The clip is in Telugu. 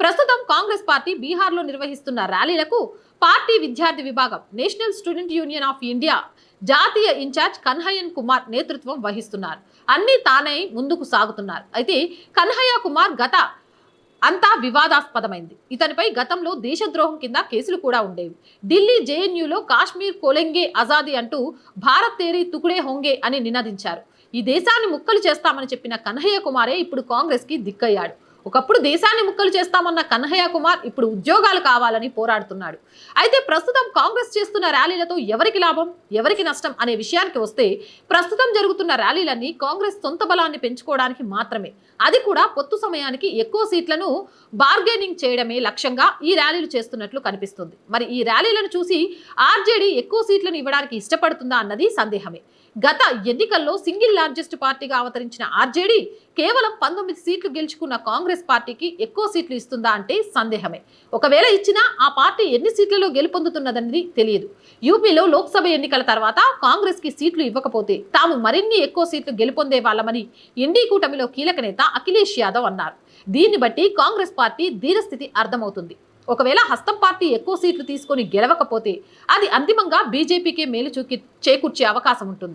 ప్రస్తుతం కాంగ్రెస్ పార్టీ బీహార్లో నిర్వహిస్తున్న ర్యాలీలకు పార్టీ విద్యార్థి విభాగం National Student Union of India జాతీయ ఇన్ఛార్జ్ కన్హయ్యన్ కుమార్ నేతృత్వం వహిస్తున్నారు. అన్ని తానే ముందుకు సాగుతున్నారు. అయితే కన్హయ్య కుమార్ గత అంతా వివాదాస్పదమైంది. ఇతనిపై గతంలో దేశద్రోహం కింద కేసులు కూడా ఉండేవి. ఢిల్లీ జేఎన్యూలో కాశ్మీర్ కొలెంగే ఆజాదీ అంటూ భారత్ తేరీ తుకుడే హోంగే అని నినదించారు. ఈ దేశాన్ని ముక్కలు చేస్తామని చెప్పిన కన్హయ్య కుమారే ఇప్పుడు కాంగ్రెస్కి దిక్కయ్యాడు. ఒకప్పుడు దేశాన్ని ముక్కలు చేస్తామన్న కన్హయ్య కుమార్ ఇప్పుడు ఉద్యోగాలు కావాలని పోరాడుతున్నాడు. అయితే ప్రస్తుతం కాంగ్రెస్ చేస్తున్న ర్యాలీలతో ఎవరికి లాభం ఎవరికి నష్టం అనే విషయానికి వస్తే ప్రస్తుతం జరుగుతున్న ర్యాలీలన్నీ కాంగ్రెస్ సొంత బలాన్ని పెంచుకోవడానికి మాత్రమే. అది కూడా పొత్తు సమయానికి ఎక్కువ సీట్లను బార్గెనింగ్ చేయడమే లక్ష్యంగా ఈ ర్యాలీలు చేస్తున్నట్లు కనిపిస్తుంది. మరి ఈ ర్యాలీలను చూసి ఆర్జేడీ ఎక్కువ సీట్లను ఇవ్వడానికి ఇష్టపడుతుందా అన్నది సందేహమే. గత ఎన్నికల్లో సింగిల్ లార్జెస్ట్ పార్టీగా అవతరించిన ఆర్జేడీ కేవలం పంతొమ్మిది సీట్లు గెలుచుకున్న కాంగ్రెస్ పార్టీకి ఎక్కువ సీట్లు ఇస్తుందా అంటే సందేహమే. ఒకవేళ ఇచ్చినా ఆ పార్టీ ఎన్ని సీట్లలో గెలుపొందుతున్నదని తెలియదు. యూపీలో లోక్సభ ఎన్నికల తర్వాత కాంగ్రెస్కి సీట్లు ఇవ్వకపోతే తాము మరిన్ని ఎక్కువ సీట్లు గెలుపొందే వాళ్ళమని ఎన్డీ కూటమిలో కీలక నేత అఖిలేష్ యాదవ్ అన్నారు. దీన్ని బట్టి కాంగ్రెస్ పార్టీ ధీరస్థితి అర్థమవుతుంది. ఒకవేళ హస్తం పార్టీ ఎక్కువ సీట్లు తీసుకొని గెలవకపోతే అది అంతిమంగా బీజేపీకే మేలు చూకి చేకూర్చే అవకాశం ఉంటుంది.